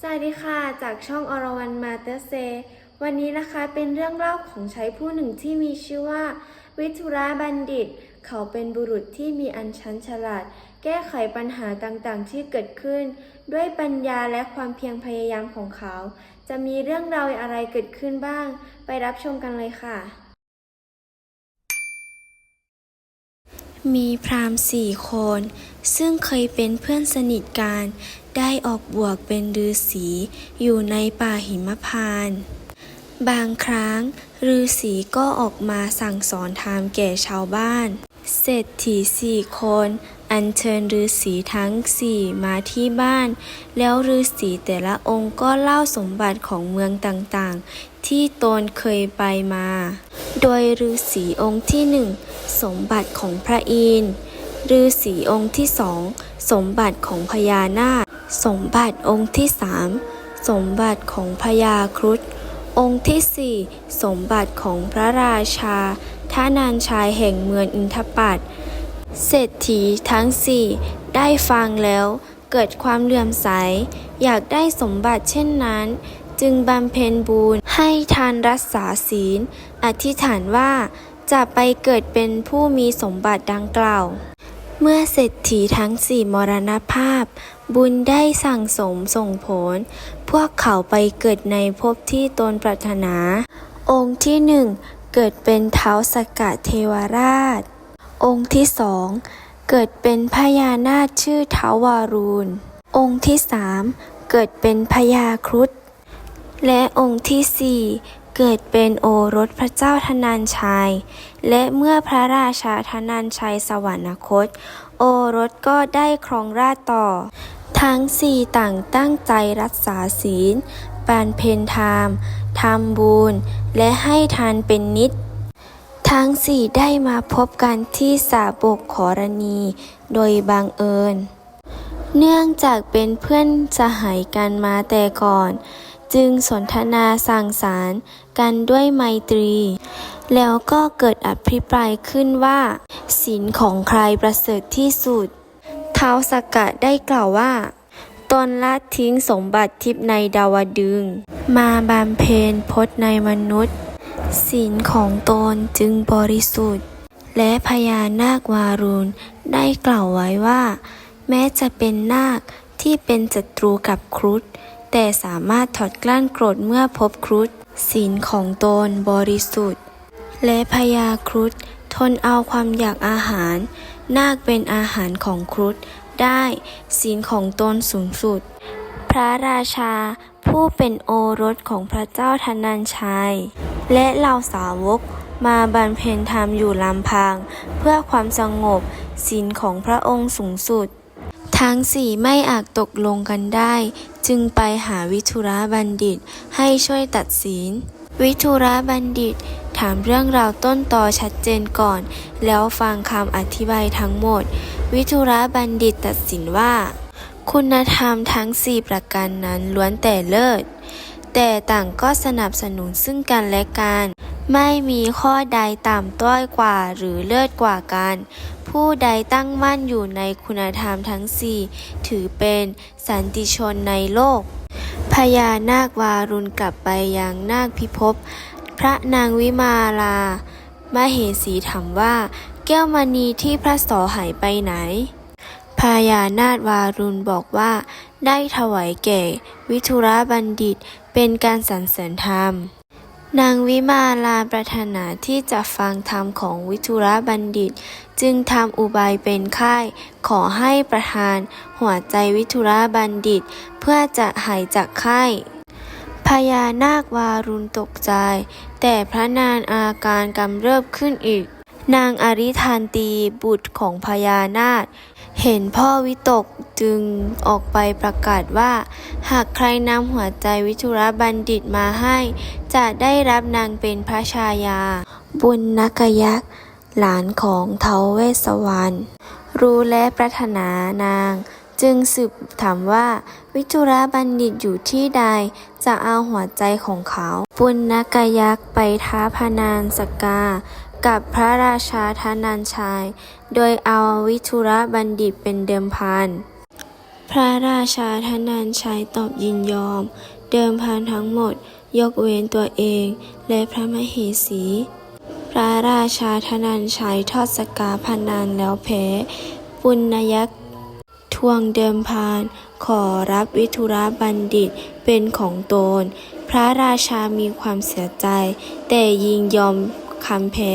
สวัสดีค่ะ จากช่องอรวรันมาเตอร์เซ วันนี้นะคะเป็นเรื่องเล่าของชายผู้หนึ่งที่มีชื่อว่า วิทุระบัณฑิต เขาเป็นบุรุษที่มีอันชันฉลาด แก้ไขปัญหาต่างๆ ที่เกิดขึ้น ด้วยปัญญาและความเพียรพยายามของเขา จะมีเรื่องราวอะไรเกิดขึ้นบ้าง ไปรับชมกันเลยค่ะ มีพราหมณ์สี่คน ซึ่งเคยเป็นเพื่อนสนิทกัน ได้ออกบวกเป็นฤาษีอยู่ในป่าหิมพานต์บางครั้งฤาษีก็ออกมาสั่งสอนธรรมแก่ชาวบ้าน เศรษฐีสี่คน อัญเชิญฤาษีทั้งสี่มาที่บ้าน แล้วฤาษีแต่ละองค์ก็เล่าสมบัติของเมืองต่างๆ ที่ตนเคยไปมา โดยฤาษีองค์ที่หนึ่งสมบัติของพระอินทร์ฤาษีองค์ที่สองสมบัติของพญานาค สมบัติองค์ที่สามสมบัติของพญาครุฑองค์ที่สี่สมบัติของพระราชาท่านานชายแห่งเมืองอินทปัตเศรษฐีทั้งสี่ได้ฟังแล้วเกิดความเลื่อมใส อยากได้สมบัติเช่นนั้น จึงบำเพ็ญบุญให้ทานรักษาศีล อธิษฐานว่าจะไปเกิดเป็นผู้มีสมบัติดังกล่าว เมื่อเศรษฐีทั้งสี่มรณภาพ บุญได้สั่งสมส่งผล พวกเขาไปเกิดในภพที่ตนปรารถนา องค์ที่หนึ่งเกิดเป็นเท้าสกะเทวราช องค์ที่สองเกิดเป็นพญานาคชื่อเท้าวารูนองค์ที่สามเกิดเป็นพญาครุฑและองค์ที่สี่ เกิดเป็นโอรสพระเจ้าธนัญชัย และเมื่อพระราชาธนัญชัยสวรรคต โอรสก็ได้ครองราชต่อ ทั้งสี่ต่างตั้งใจรักษาศีลบานเพนธรรมทำบุญ และให้ทานเป็นนิด ทั้งสี่ได้มาพบกันที่สาบกขอรณี โดยบังเอิญ เนื่องจากเป็นเพื่อนสหายกันมาแต่ก่อน จึงสนทนาสั่งสารกันด้วยไมตรี แล้วก็เกิดอภิปรายขึ้นว่าศีลของใครประเสริฐที่สุดท้าวสกกะได้กล่าวว่า ตนละทิ้งสมบัติทิพในดาวดึง มาบำเพ็ญพจน์ในมนุษย์ศีลของตนจึงบริสุทธิ์ และพญานาควารุณได้กล่าวไว้ว่า แม้จะเป็นนาคที่เป็นศัตรูกับครุฑ แต่สามารถถอดกลั้นโกรธเมื่อพบครุฑศีลของตนบริสุทธิ์ และพญาครุฑทนเอาความอยากอาหาร นาคเป็นอาหารของครุฑได้ศีลของตนสูงสุด พระราชาผู้เป็นโอรสของพระเจ้าธนัญชัย และเหล่าสาวกมาบำเพ็ญธรรมอยู่ลำพัง เพื่อความสงบศีลของพระองค์สูงสุด ทั้งสี่ไม่อาจตกลงกันได้ จึงไปหาวิทุระบัณฑิตให้ช่วยตัดสิน วิทุระบัณฑิตถามเรื่องราวต้นตอชัดเจนก่อน แล้วฟังคำอธิบายทั้งหมด วิทุระบัณฑิตตัดสินว่า คุณธรรมทั้งสี่ประการนั้นล้วนแต่เลิศ แต่ต่างก็สนับสนุนซึ่งกันและกัน ไม่มีข้อใดต่ำต้อยกว่าหรือเลิศกว่ากัน ผู้ใดตั้งมั่นอยู่ในคุณธรรมทั้งสี่ ถือเป็นสันติชนในโลก พญานาควารุณกลับไปยังนาคพิภพ พระนางวิมาลา มาเหสีถามว่า แก้วมณีที่พระสอหายไปไหน พญานาควารุณบอกว่า ได้ถวายแก่ วิทุระบัณฑิตเป็นการสรรเสริญธรรม นางวิมาลาปรารถนาที่จะฟังธรรมของวิทุระบัณฑิต จึงทำอุบายเป็นค่าย ขอให้ประทานหัวใจวิทุระบัณฑิต เพื่อจะหายจากไข้พญานาควารุณตกใจ แต่พระนางอาการกำเริบขึ้นอีก นางอริธานตีบุตรของพญานาค เห็นพ่อวิตกจึงออกไปประกาศว่า หากใครนำหัวใจวิทุระบัณฑิตมาให้ จะได้รับนางเป็นพระชายา บุญนักยักษ์ หลานของเทาเวสวรรณรู้และปรารถนานาง จึงสืบถามว่า วิทุระบัณฑิตอยู่ที่ใด จะเอาหัวใจของเขา ปุณณกยักษ์ไปท้าพนานสกา กับพระราชาธนัญชัยโดยเอาวิทุระบัณฑิตเป็นเดิมพัน พระราชาทนันชัยตอบยินยอม เดิมพันทั้งหมด ยกเว้นตัวเองและพระมเหสี พระราชาทนันชัยทอดสกาพนันแล้วแพ้ ปุณณยักษ์ทวงเดิมพานขอรับวิทุระบัณฑิตเป็นของตน พระราชามีความเสียใจ แต่ยินยอม คำแพ้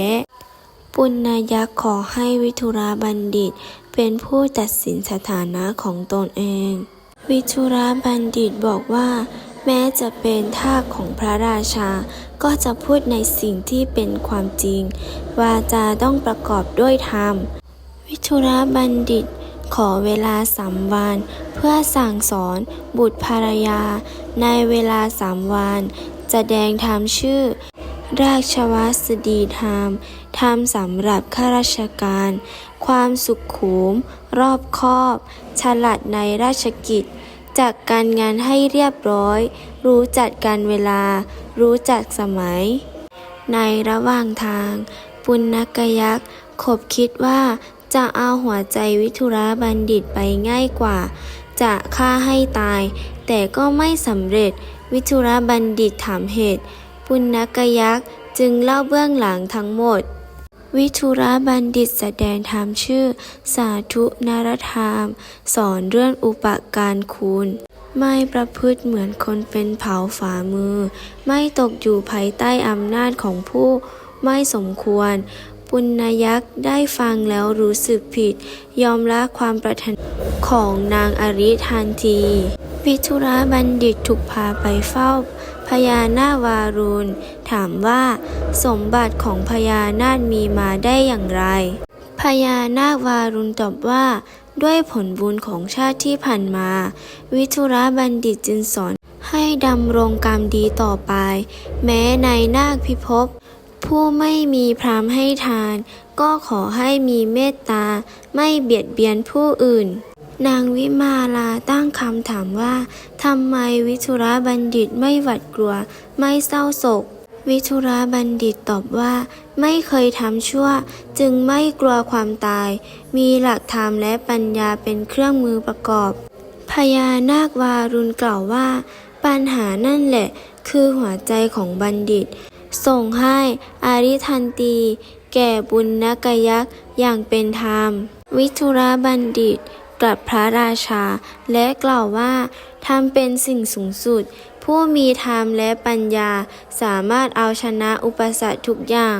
ปุณณยักษ์ขอให้วิทุระบัณฑิต เป็นผู้ตัดสินสถานะของตนเอง วิทุระบัณฑิตบอกว่า แม้จะเป็นทาสของพระราชา ก็จะพูดในสิ่งที่เป็นความจริง วาจาต้องประกอบด้วยธรรม วิทุระบัณฑิตขอเวลาสามวัน เพื่อสั่งสอนบุตรภรรยา ในเวลาสามวันจะแดงธรรมชื่อ ราชวัสดีธรรม ธรรมสำหรับข้าราชการ ความสุขขุม รอบคอบ ฉลัดในราชกิจ จากการงานให้เรียบร้อย รู้จัดการเวลา รู้จักสมัย ในระหว่างทาง ปุณณกยักษ์ขบคิดว่าจะเอาหัวใจวิทุระบัณฑิตไปง่ายกว่า จะฆ่าให้ตาย แต่ก็ไม่สำเร็จวิทุระบัณฑิตถามเหตุ ปุณณกยักษ์จึงเล่าเบื้องหลังทั้งหมด วิทุระบัณฑิตแสดงธรรมชื่อ สาธุนารธรรม สอนเรื่องอุปการคุณ ไม่ประพฤติเหมือนคนเป็นเผาฝ่ามือ ไม่ตกอยู่ภายใต้อำนาจของผู้ไม่สมควร ปุณณยักษ์ได้ฟังแล้วรู้สึกผิด ยอมละความปรารถนของนางอริทันทีวิทุระบัณฑิตถูกพาไปเฝ้า พญานาควารุณถามว่า สมบัติของพญานาคมีมาได้อย่างไร พญานาควารุณตอบว่า ด้วยผลบุญของชาติที่ผ่านมา วิทุระบัณฑิตจึงสอนให้ดำรงกรรมดีต่อไป แม้ในนาคพิภพผู้ไม่มีพรามให้ทาน ก็ขอให้มีเมตตา ไม่เบียดเบียนผู้อื่น นางวิมาลาตั้งคำถามว่าทำไมวิทุระบัณฑิตไม่หวัดกลัว ไม่เศร้าโศก วิทุระบัณฑิตตอบว่า ไม่เคยทำชั่ว จึงไม่กลัวความตาย มีหลักธรรมและปัญญาเป็นเครื่องมือประกอบ พญานาควารุณกล่าวว่า ปัญหานั่นแหละ คือหัวใจของบัณฑิต ส่งให้อาริทันตี แก่บุญนกยักษ์อย่างเป็นธรรม วิทุระบัณฑิต กลับพระราชา และกล่าวว่าธรรมเป็นสิ่งสูงสุด ผู้มีธรรมและปัญญาสามารถเอาชนะอุปสรรคทุกอย่าง